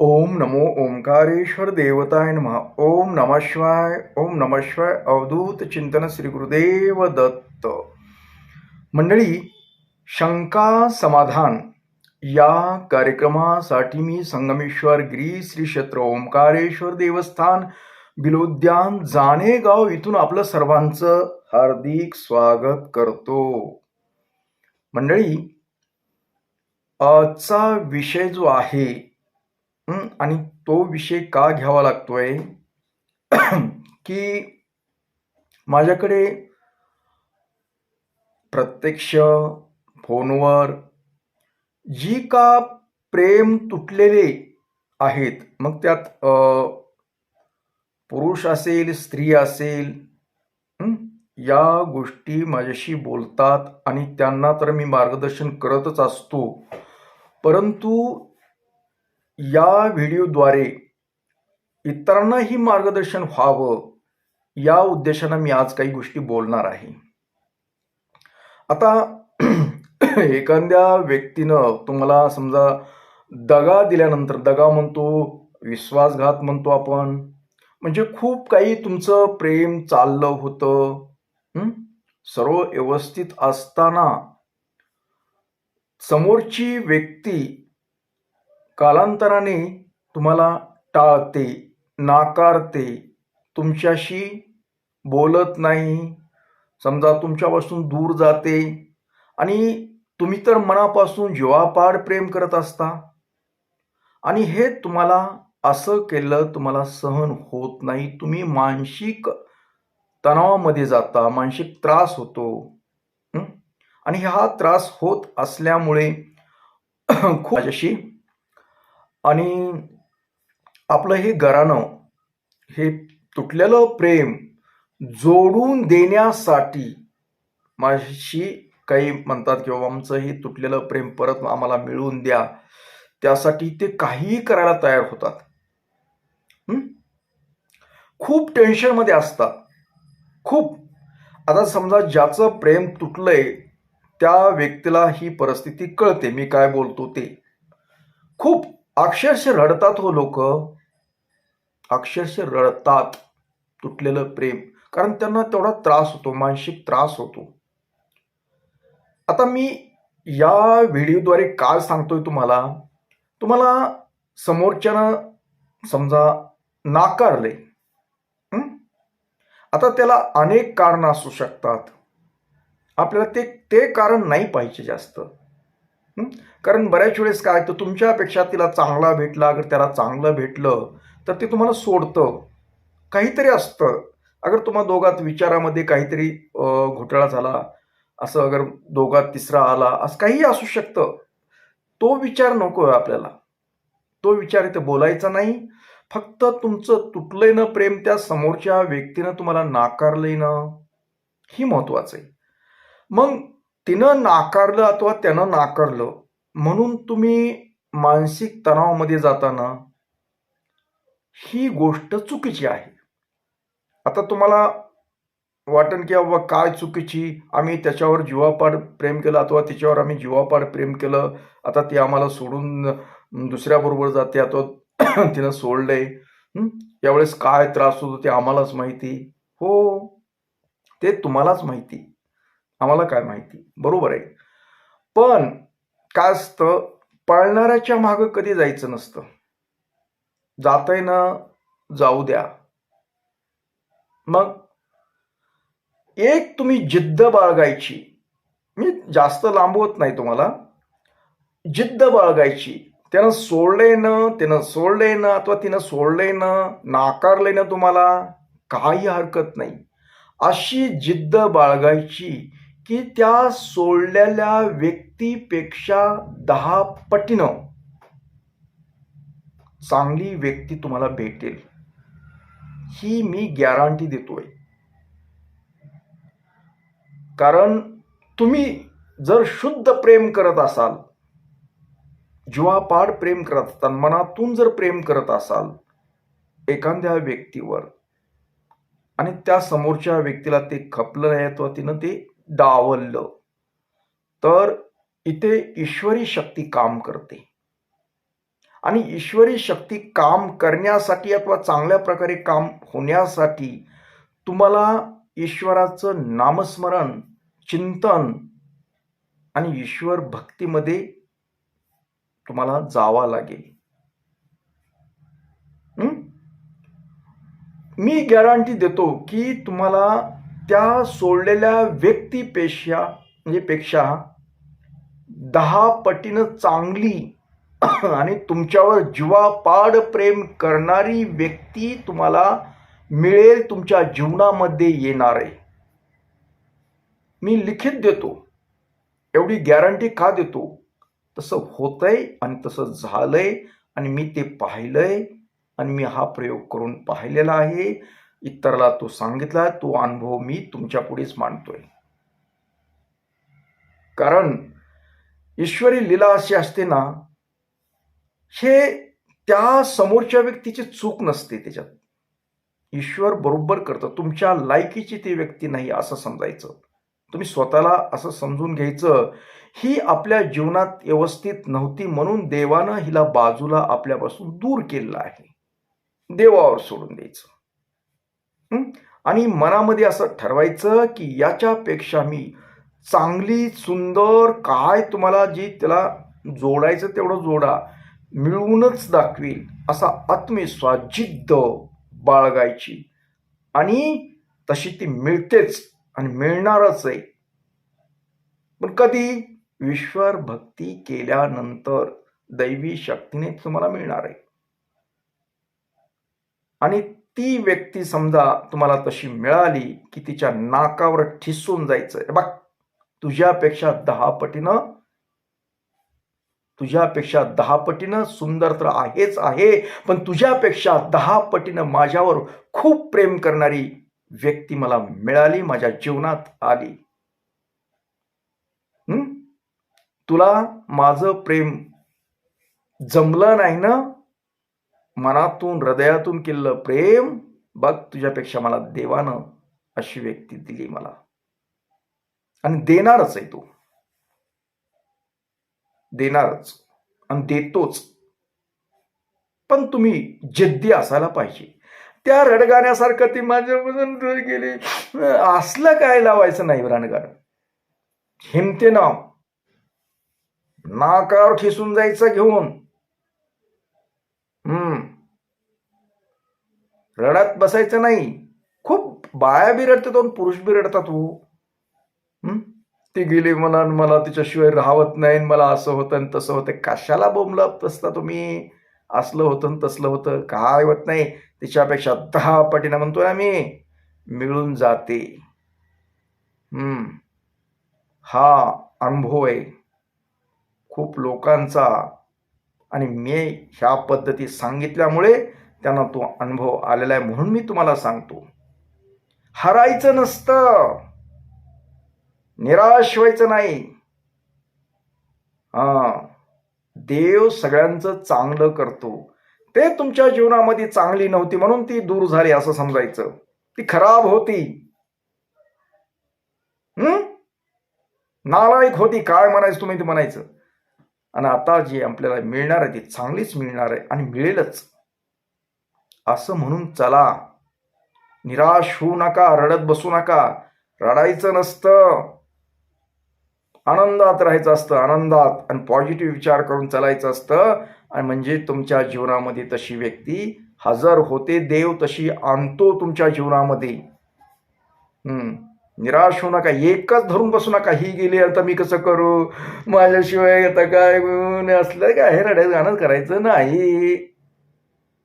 ओम नमो ओंकारेश्वर देवताय नमः। ओम नमः शिवाय ओम नमः शिवाय अवधूत चिंतन श्री गुरुदेव दत्त। मंडळी शंका समाधान या कार्यक्रमासाठी मी संगमेश्वर गिरी श्री क्षेत्र ओंकारेश्वर देवस्थान बिलोद्यान जाणेगाव इथून आपलं सर्वांचं हार्दिक स्वागत करतो। मंडळी आजचा विषय जो आहे आणि तो विषय का घ्यावा लागतोय? की माझ्याकडे प्रत्यक्ष फोनवर जी का प्रेम तुटलेले आहेत मग त्यात पुरुष असेल स्त्री असेल या गोष्टी माझ्याशी बोलतात आणि त्यांना तर मी मार्गदर्शन करतच असतो. परंतु या व्हिडिओद्वारे इतरांनाही मार्गदर्शन व्हावं या उद्देशानं मी आज काही गोष्टी बोलणार आहे. आता एखाद्या व्यक्तीनं तुम्हाला समजा दगा दिल्यानंतर दगा म्हणतो विश्वासघात म्हणतो आपण म्हणजे खूप काही तुमचं प्रेम चाललं होतं सर्व व्यवस्थित असताना समोरची व्यक्ती कालांतराने तुम्हाला टाळते नाकारते तुमच्याशी बोलत नाही. समजा तुमच्यापासून दूर जाते आणि तुम्ही तर मनापासून जीवापाड प्रेम करत असता. आणि हे तुम्हाला असं केलं तुम्हाला सहन होत नाही. तुम्ही मानसिक तणावामध्ये जाता मानसिक त्रास होतो. आणि हा त्रास होत असल्यामुळे खूप माझ्याशी आणि आपलं हे घराणं हे तुटलेलं प्रेम जोडून देण्यासाठी माझी काही म्हणतात किंवा आमचं हे तुटलेलं प्रेम परत आम्हाला मिळवून द्या. त्यासाठी ते काहीही करायला तयार होतात. खूप टेन्शनमध्ये असतात. खूप. आता समजा ज्याचं प्रेम तुटलंय त्या व्यक्तीला ही परिस्थिती कळते. मी काय बोलतो ते. खूप. अक्षरशः रडतात हो लोक. अक्षरशः रडतात तुटलेलं प्रेम. कारण त्यांना तेवढा त्रास होतो मानसिक त्रास होतो. आता मी या व्हिडिओद्वारे काय सांगतोय तुम्हाला? तुम्हाला समोरच्यानं समजा नाकारले आता त्याला अनेक कारण असू शकतात. आपल्याला ते ते कारण नाही पाहिजे जास्त. कारण बऱ्याच वेळेस काय तर तुमच्यापेक्षा तिला चांगला भेटला अगर त्याला चांगलं भेटलं तर ते तुम्हाला सोडतं. काहीतरी असतं. अगर तुम्हा दोघात विचारामध्ये काहीतरी घोटाळा झाला असं अगर दोघात तिसरा आला असं काहीही असू शकतं. तो विचार नको आहे आपल्याला. तो विचार इथे बोलायचा नाही. फक्त तुमचं तुटलंय ना प्रेम त्या समोरच्या व्यक्तीनं तुम्हाला नाकारलंय ना ही महत्वाचं आहे. मग तिनं नाकारलं अथवा त्यानं नाकारलं म्हणून तुम्ही मानसिक तणावामध्ये जाताना ही गोष्ट चुकीची आहे. आता तुम्हाला वाटण की बाबा काय चुकीची? आम्ही त्याच्यावर जीवापाड प्रेम केलं अथवा तिच्यावर आम्ही जीवापाड प्रेम केलं आता ती आम्हाला सोडून दुसऱ्याबरोबर जाते अथवा तिनं सोडलंय. यावेळेस काय त्रास होतो ते आम्हालाच माहिती. हो ते तुम्हालाच माहिती. आम्हाला काय माहिती? बरोबर आहे. पण काय असतं पळणाऱ्याच्या मागं कधी जायचं नसतं. जातय ना जाऊ द्या. मग एक तुम्ही जिद्द बाळगायची. मी जास्त लांबवत नाही तुम्हाला. जिद्द बाळगायची. त्यानं सोडलंय ना त्यानं सोडलंय ना अथवा तिनं सोडलंय ना नाकारलंय ना तुम्हाला काही हरकत नाही. अशी जिद्द बाळगायची. की त्या सोडलेल्या व्यक्तीपेक्षा दहा पटीनं चांगली व्यक्ती तुम्हाला भेटेल. ही मी गॅरंटी देतोय. कारण तुम्ही जर शुद्ध प्रेम करत असाल जीवापाड प्रेम करत असाल मनातून जर प्रेम करत असाल एखाद्या व्यक्तीवर आणि त्या समोरच्या व्यक्तीला ते खपलं नाही अथवा तिनं ते डावललं. तर इथे ईश्वरी शक्ती काम करते. आणि ईश्वरी शक्ती काम करण्यासाठी अथवा चांगल्या प्रकारे काम होण्यासाठी तुम्हाला ईश्वराचं नामस्मरण चिंतन आणि ईश्वर भक्तीमध्ये तुम्हाला जावा लागेल. मी गॅरंटी देतो की तुम्हाला त्या सोडलेल्या व्यक्तीपेक्षा म्हणजे पेक्षा दहा पटीनं चांगली आणि तुमच्यावर जीवापाड प्रेम करणारी व्यक्ती तुम्हाला मिळेल तुमच्या जीवनामध्ये येणार आहे. मी लिखित देतो. एवढी गॅरंटी का देतो? तसं होतंय आणि तसं झालंय आणि मी ते पाहिलंय आणि मी हा प्रयोग करून पाहिलेला आहे. इतरला तो सांगितला तो अनुभव मी तुमच्या पुढेच मांडतोय. कारण ईश्वरी लीला अशी असते ना हे त्या समोरच्या व्यक्तीची चूक नसते त्याच्यात. ईश्वर बरोबर करतं. तुमच्या लायकीची ती व्यक्ती नाही असं समजायचं. तुम्ही स्वतःला असं समजून घ्यायचं ही आपल्या जीवनात व्यवस्थित नव्हती म्हणून देवानं हिला बाजूला आपल्यापासून दूर केलेलं आहे. देवावर सोडून द्यायचं. आणि मनामध्ये असं ठरवायचं की याच्यापेक्षा मी चांगली सुंदर काय तुम्हाला जी त्याला जोडायचं तेवढं जोडा मिळवूनच दाखवील असा आत्मविश्वास जिद्द बाळगायची. आणि तशी ती मिळतेच आणि मिळणारच आहे पण कधी? ईश्वर भक्ती केल्यानंतर दैवी शक्तीने तुम्हाला मिळणार आहे आणि ती व्यक्ती समजा तुम्हाला तशी मिळाली की तिच्या नाकावर ठिसून जायचं बघ तुझ्यापेक्षा दहा पटीनं तुझ्यापेक्षा दहा पटीनं सुंदर तर आहेच आहे पण तुझ्यापेक्षा दहा पटीनं माझ्यावर खूप प्रेम करणारी व्यक्ती मला मिळाली माझ्या जीवनात आली. तुला माझं प्रेम जमलं नाही ना? मनातून हृदयातून केलेलं प्रेम बघ तुझ्यापेक्षा मला देवानं अशी व्यक्ती दिली मला. आणि देणारच आहे तो. देणारच आणि देतोच. पण तुम्ही जिद्दी असायला पाहिजे. त्या रडगाण्यासारखं ती माझ्यापासून गेली. असलं काय लावायचं नाही रणगाण. हिमते नाव नाकावर ठेसून जायचं घेऊन हम्म रडत बसायचं नाही. खूप बाया बी रडतात आणि पुरुष बी रडतात हो? ती गेली मला मला तिच्याशिवाय राहत नाही आणि मला असं होतं आणि तसं होतं. कशाला बोंबला असता तुम्ही? असलं होतं आणि तसलं होतं. काय होत नाही. तिच्यापेक्षा दहा पटीनं म्हणतोय आम्ही मिळून जाते. हम्म हा अनुभव आहे. खूप लोकांचा. आणि मी ह्या पद्धती सांगितल्यामुळे त्यांना तो अनुभव आलेला आहे म्हणून मी तुम्हाला सांगतो. हरायचं नसतं. निराश व्हायचं नाही. हा. देव सगळ्यांचं चांगलं करतो. ते तुमच्या जीवनामध्ये चांगली नव्हती म्हणून ती दूर झाली असं समजायचं. ती खराब होती. हम्म नालायक होती काय म्हणायचं तुम्ही ते म्हणायचं. आणि आता जी आपल्याला मिळणार आहे ती चांगलीच मिळणार आहे आणि मिळेलच. असं म्हणून चला. निराश होऊ नका रडत बसू नका. रडायचं नसतं. आनंदात राहायचं असतं आनंदात आणि पॉझिटिव्ह विचार करून चालायचं असतं. आणि म्हणजे तुमच्या जीवनामध्ये तशी व्यक्ती हजर होते देव तशी आणतो तुमच्या जीवनामध्ये. हम्म. निराश होऊ नका एकच धरून बसू नका. ही गेली आता मी कसं करू? माझ्याशिवाय आता काय असलं काय? हे रडत गाणं करायचं नाही.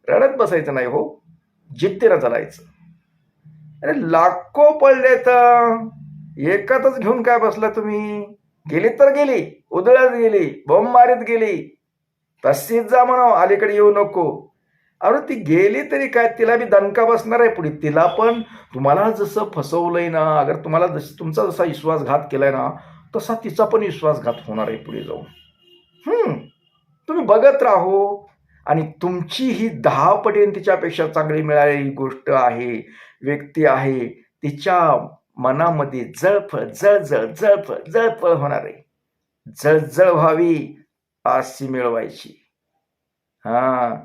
रडत बसायचं नाही हो. जिद्दीनं चालायचं. अरे लाखो पडले तर. एकातच घेऊन काय बसला तुम्ही? गेली तर गेली उधळत गेली बॉम्ब मारीत गेली. तशीच जा म्हणा अलीकडे येऊ नको. अरे ती गेली तरी काय तिला बी दणका बसणार आहे पुढे. तिला पण तुम्हाला जसं फसवलंय ना अगर तुम्हाला जस तुमचा जसा विश्वासघात केलाय ना तसा तिचा पण विश्वासघात होणार आहे पुढे जाऊन. तुम्ही बघत राहो. आणि तुमची ही दहा पटीने तिच्यापेक्षा चांगली मिळालेली गोष्ट आहे व्यक्ती आहे तिच्या मनामध्ये जळफळ जळजळ जळफळ जळफळ होणार आहे. जळजळ व्हावी अशी मिळवायची. हा.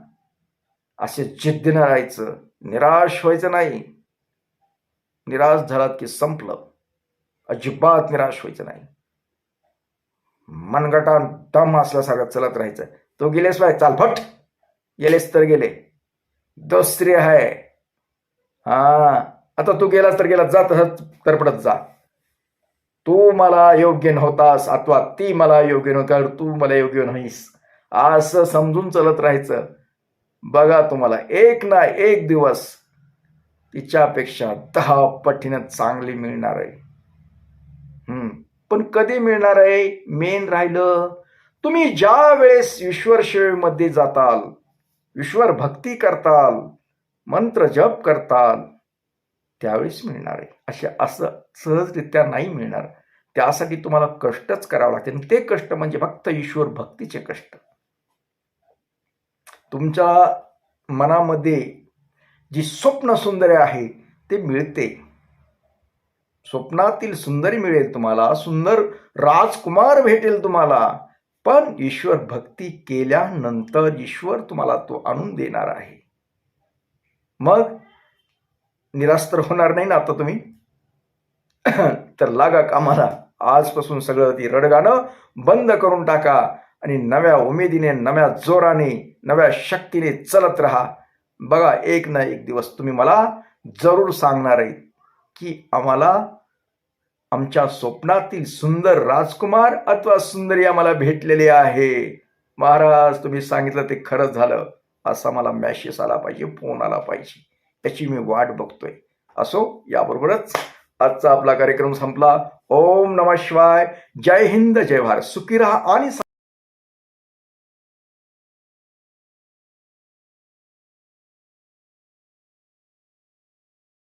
असे जिद्दीनं राहायचं. निराश व्हायचं नाही. निराश झालात की संपलं. अजिबात निराश व्हायचं नाही. मनगटान दम असल्यासारखं चलत राहायचं. तो गेलेस बाय चाल फट! गेलेस तर गेले. दुसरी आहे. हा. आता तू गेलास तर गेला जा तसंच तरपडत जा. तू मला योग्य नव्हतास. अथवा ती मला योग्य नव्हता. तू मला योग्य नाहीस. असं समजून चलत राहायचं. बघा तुम्हाला. एक ना एक दिवस तिच्यापेक्षा दहा पटीनं चांगली मिळणार आहे. हम्म. पण कधी मिळणार आहे? मेन राहिलं. तुम्ही ज्या वेळेस ईश्वर सेवेमध्ये जाताल ईश्वर भक्ती करताल मंत्र जप करताल त्यावेळेस मिळणार आहे. असे असं सहजरित्या नाही मिळणार. त्यासाठी तुम्हाला कष्टच करावं लागते आणि ते कष्ट म्हणजे फक्त ईश्वर भक्तीचे कष्ट. तुमच्या मनामध्ये जी स्वप्न सुंदरी आहे ते मिळते. स्वप्नातील सुंदरी मिळेल तुम्हाला. सुंदर राजकुमार भेटेल तुम्हाला. पण ईश्वर भक्ती केल्यानंतर ईश्वर तुम्हाला तो आणून देणार आहे. मग निरास्त्र होणार नाही ना आता तुम्ही? तर लागा कामाला. आजपासून सगळं ती रडगाणं बंद करून टाका आणि नव्या उमेदीने नव्या जोराने नव्या शक्तीने चलत राहा. बघा एक ना एक दिवस तुम्ही मला जरूर सांगणार आहे की आम्हाला आमच्या स्वप्नातील सुंदर राजकुमार अथवा सुंदरी आम्हाला भेटलेले आहे. महाराज तुम्ही सांगितलं ते खरंच झालं. असा मला मॅसेज आला पाहिजे फोन आला पाहिजे. त्याची मी वाट बघतोय. असो याबरोबरच आजचा आपला कार्यक्रम संपला. ओम नमः शिवाय. जय हिंद जय भारत. सुखी राहा आणि